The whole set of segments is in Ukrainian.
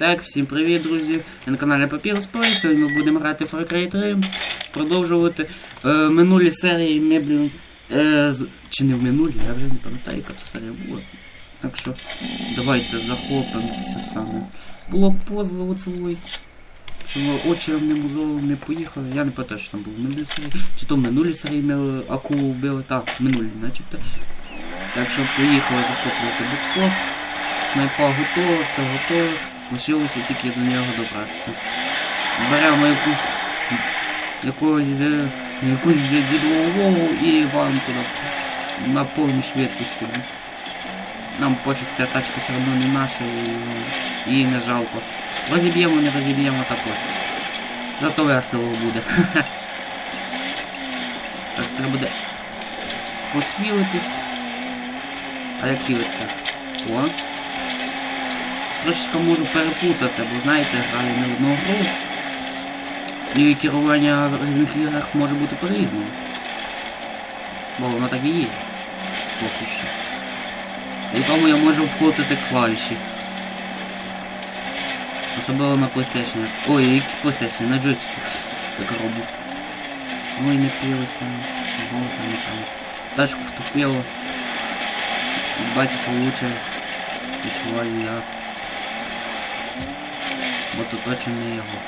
Так, всім привіт, друзі! Я на каналі Papyrus Play. Сьогодні ми будемо грати в Far Cry 3, продовжувати е, минулі серії ми, е, з... Чи не в минулі, я вже не пам'ятаю, яка то серія була. Так що давайте захопимося саме. Було поза оцевой. Що очерем не музолом не поїхали. Я не пам'ятаю, що там було в минулій серії. Чи то в минулій серії ми акулу вбили. Так, в минулій начебто. Так що поїхали захоплювати букпост. Снайпа готова, все готово. Лишилося тільки до нього добратися. Беремо якусь якогось е, якусь дідову і валимо туди на повній швидкості. Нам пофіг, ця тачка все одно не наша і її не жалко. Розіб'ємо, не розіб'ємо та пофіг. Зато весело буде. Так треба буде похилитись. А як хилиться? О. Трошечки можу перепутати, бо знаєте, граю не одну гру. І керування в різних іграх може бути по-різному. Бо воно так і є. Поки що. І тому я можу вплутати клавіші. Особливо на PlayStation. Ой, які PlayStation, на джойстику. Так роблю. Ой, не пилося. Знову там не там. Тачку втупило. Батя получає. Відчуваю я. Бо тут не його.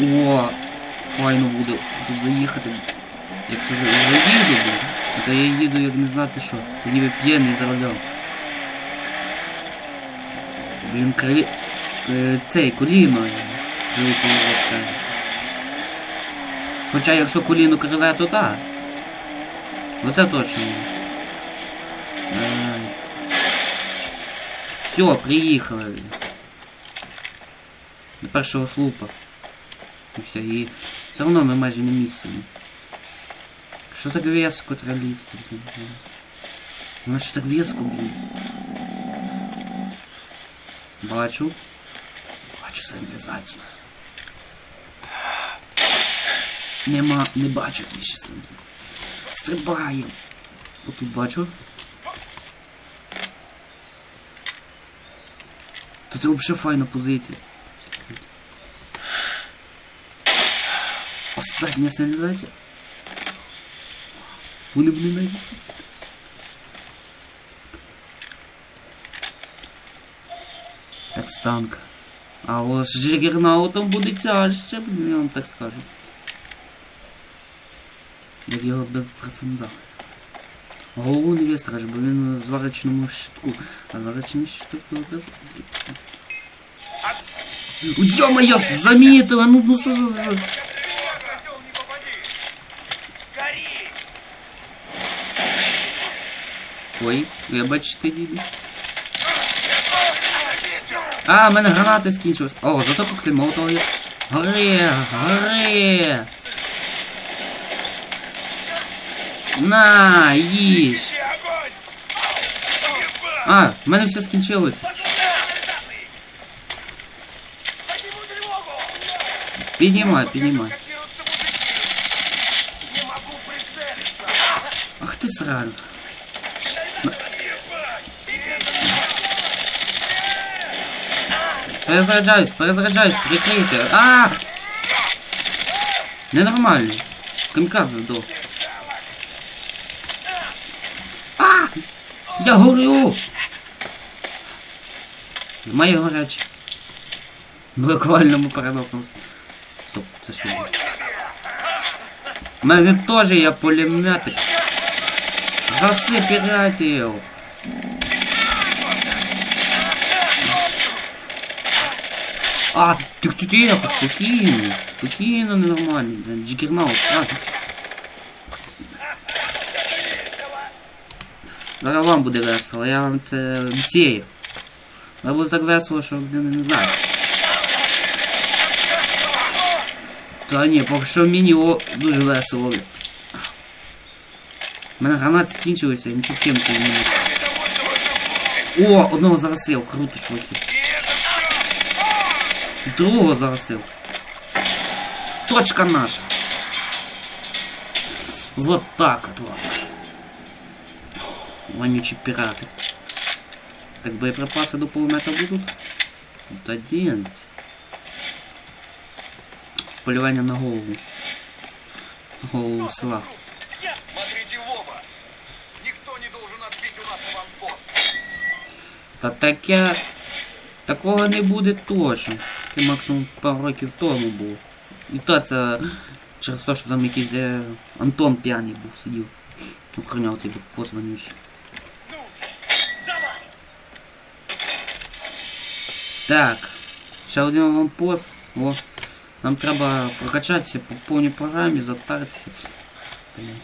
О, файно буде тут заїхати. Якщо за- заїду, то я їду як не знати що. Ти ніби п'яний за рулем. Блін, кри... е, цей коліно. Живий. Хоча якщо коліно криве, то так. Оце точно. Ай. Все, приїхали. До першого слупа. І все, і все одно ми майже на місці. Що так веско тралісти, блін? Ну що так веско, блін? Бачу. Бачу сигналізацію. Нема, не бачу більше сигналізації. Стрибаємо. Отут бачу. Тут взагалі файна позиція. Остання сигналізація. Вони б не навісили. Так, станк. А ось з Джигернаутом буде тяжче, блін, я вам так скажу. Як його би просандалось. Голову не вістраж, бо він в зварочному щитку. А зварочний щиток добре. Ё-моё, замітили, ну, ну що за... Ой, я бачу, ти їду. А, в мене гранати скінчились. О, зато коктейль молотова є. Гори, гори. На, їж. А, в мене все скінчилося. Піднімай, піднімай. Блокируются мужики! Не могу прицелиться! Ах ти срань. Ебать! Перезаряджаюсь, перезаряджаюсь, прикрийте. А! Ненормально. Камікадзе до. А! Я горю! Немає гарячі. Буквальному переносному. с- Стоп, це що? У мене теж є пулеметик. Гаси піратів! А, ти ти тихо, спокійно, спокійно, ненормально, блин, джигернаут, а. Зараз вам буде весело, я вам це обіцяю. Але буде так весело, що блин, не знаю. Та ні, поки що мені о, дуже весело. У мене гранати скінчилися, я нічого кинути не можу. О, одного заросив, круто, чуваки. Другого заросив. Точка наша. Вот так от ладно. Вонючі пірати. Так, боєприпаси до пулемета будуть? От 11. Полювання на голову. На голову села. Смотрите в оба. Никто не должен отбить у нас аванпост. Та таке. Такого не буде точно. Це максимум пару років тому було. І то це через те, що там якийсь е, Антон п'яний був сидів. Охороняв цей позвонивши. Ну же, давай. Так. Ще один аванпост. О. Нам треба прокачатися по повній програмі, затаритися. Блін.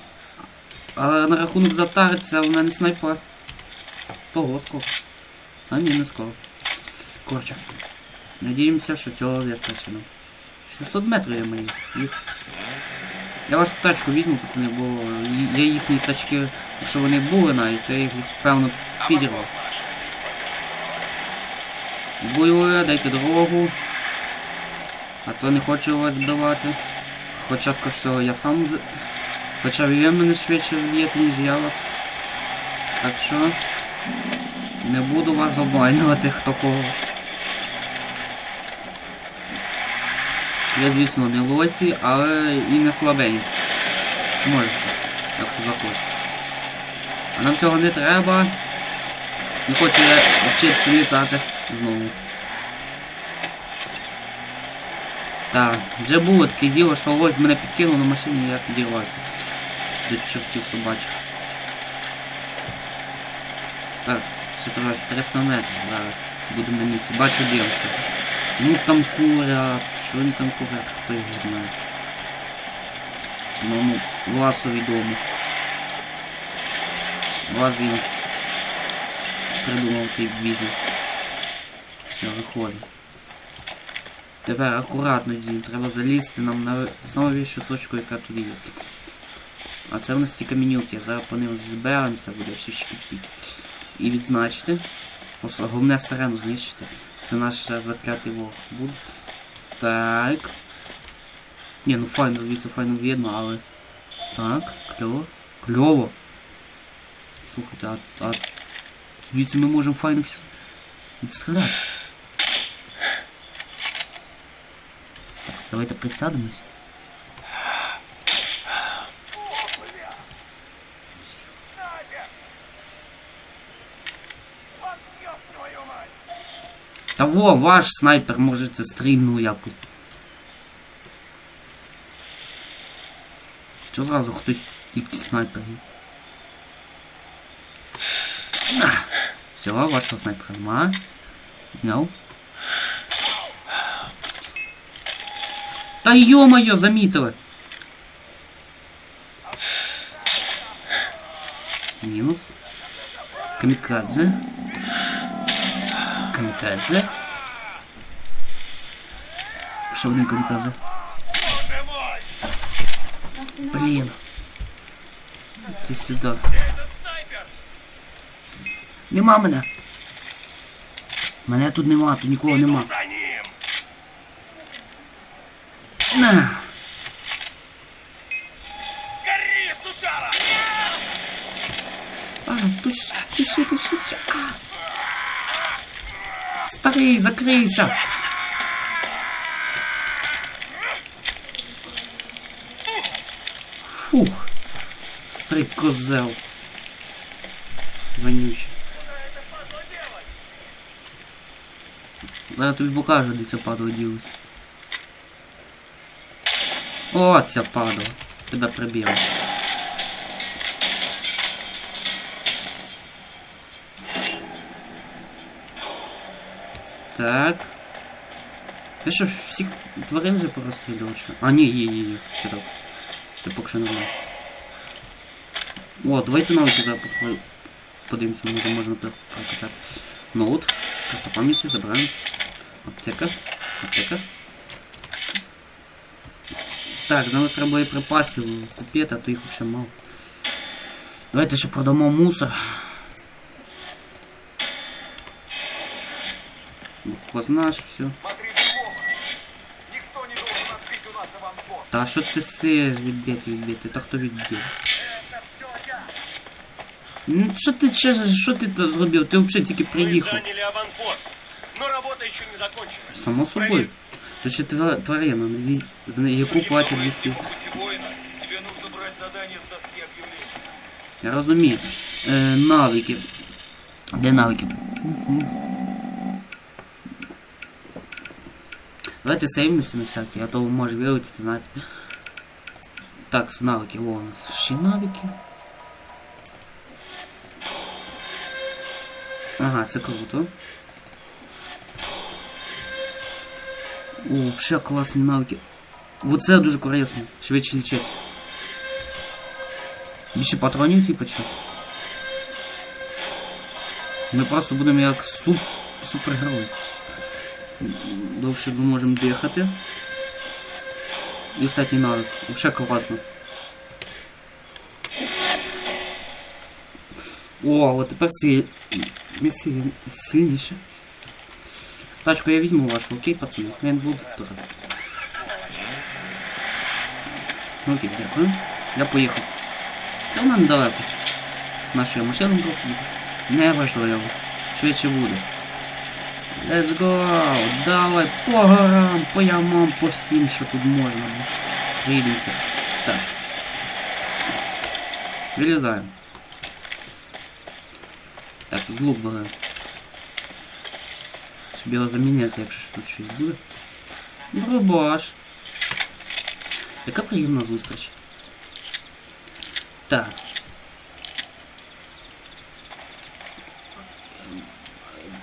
Але на рахунок затаритися в мене снайпа. Того скоро. А ні, не скоро. Коротше. Надіємося, що цього вистачить нам. 600 метрів я. Їх. Я вашу тачку візьму, пацани, бо я їхні тачки, якщо вони були навіть, то я їх певно підірвав. Бойове, дайте дорогу. А то не хочу вас збивати. Хоча скажу, я сам з... Хоча ви мене швидше зб'єте, ніж я вас. Так що не буду вас обманювати хто кого. Я, звісно, не лосі, але і не слабенький. Можете, якщо захочете. А нам цього не треба. Не хочу я вчитися літати знову. Так, вже було таке діло, що ось мене підкинуло на машині я підірвався. До чортів собачих. Так, ще трохи 300 метрів, зараз будемо на місці. Бачу. Ну там курять, що вони там курять, хто його знає. Ну, Власу відомо. Влас їм придумав цей бізнес. Все, виходить. Тепер акуратно діємо, треба залізти нам на найвищу точку, яка тут є. А це в нас ті камінюки, зараз по ним зберемося, буде все шкіпіти. І відзначити. Головне сирену знищити. Це наш ще заклятий ворог буде. Так. Ні, ну файно, звідси файно видно, але. Так, кльово. Кльово. Слухайте, а, а звідси ми можемо файно все відстріляти. Давайте присядемось. Та во, ваш снайпер може це стрільнув якось. Чого зразу хтось якийсь снайпер? Все, вашого снайпера нема. Зняв. Та йо-моє, замітили. Мінус. Камікадзе. Камікадзе. Ще один камікадзе. Боже мой. Блін. Ти сюди. Где этот снайпер? Нема мене. Мене тут нема, тут нікого нема. На. Гори, сучара. А, туши, туши, туши. Старий, закрийся. Фух. Старий козел. Вонючий. Зараз тобі покажу, де ця падала ділась. О, ця падала. Тебе прибила. Так. Ти що, всіх тварин вже порозстрілював? чи? А, ні, є, є, є. Все так. Це поки що нормально. О, давайте навики зараз подивимося, може можна пр- прокачати. Ноут. Карта пам'яті забираємо. Аптека. Аптека. Так, нам треба боєприпасів купити, а то їх взагалі мало. Давайте ще продамо мусор. Познаш все. Та що ти сиш відбити, відбити? Та хто я. Ну що ти чешеш, що ти то зробив? Ти взагалі тільки приїхав. закончена. Само собою. Це ще тва- тварина, яку платять вісів. По пути воина тебе нужно брать задание с доски объявлений. Я розумію. Е, навики. Де навики? Мгм. Давайте сейвимося на всякий, а то може вилетіти, знаєте. Так, з навики, во у нас. Ще навики. Ага, це круто. О, ще класні навики. Оце дуже корисно. Швидше лічиться. Більше патронів, типу, чи? Ми просто будемо як суп... супергерой. Довше ми можемо дихати. І остатній навик. Вообще класно. О, от тепер сильніше. Тачку я візьму вашу, окей, пацани? Я не тут. Окей, дякую. Я поїхав. Це в мене далеко. Нашу машину брав. Не важливо. Швидше буде. Let's go! Давай по горам, по ямам, по всім, що тут можна. Приїдемося. Так. Вилізаємо. Так, з лук беремо. Щоб його замінити, якщо тут щось буде. Дробаш. Яка приємна зустріч. Так.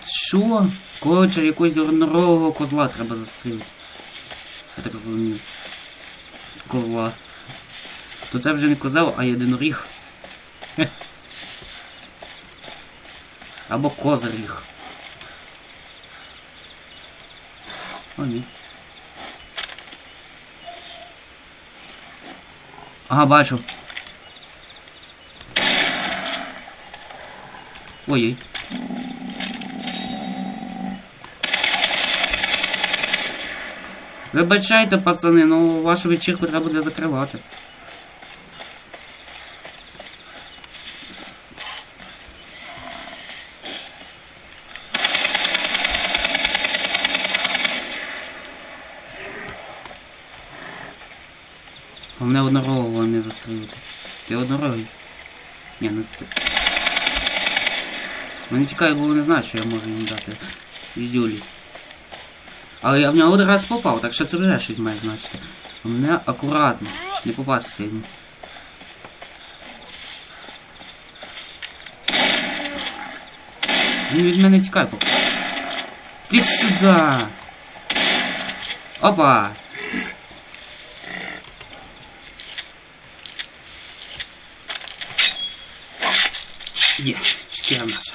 Що? Коротше, якогось однорогого козла треба застрілити. Я так розумію. Козла. То це вже не козел, а єдиноріг. Або козиріг. Ні. Ага, бачу. Ой-ой. Вибачайте, пацани, ну вашу вечірку треба буде закривати. Головне однорогого не застрілити. Ти однорогий? Ні, ну ти. Вони тікають, бо вони знають, що я можу їм дати. Віздюлі. Але я в нього один раз попав, так що це вже щось має значити. Головне акуратно, не попасться йому. Він від мене тікає поки. Ти сюди! Опа! Є, шкіра наша.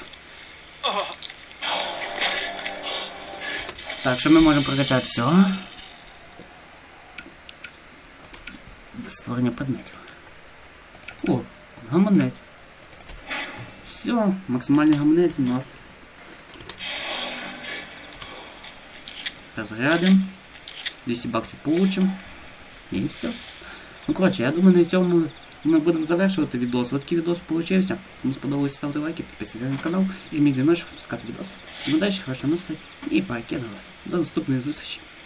Так, що ми можемо прокачати цього? Створення предметів. О, гаманець. Все, максимальний гаманець у нас. Розрядим. 200 баксів получим. І все. Ну, коротше, я думаю, на цьому Ми будемо завершувати відос. Ось такий відос получився. Кому сподобалося, ставте лайки, підписуйтесь на канал і жміть дзвіночок, пускати відос. Всім удачі, хорошого настрою і покидувати. До наступної зустрічі.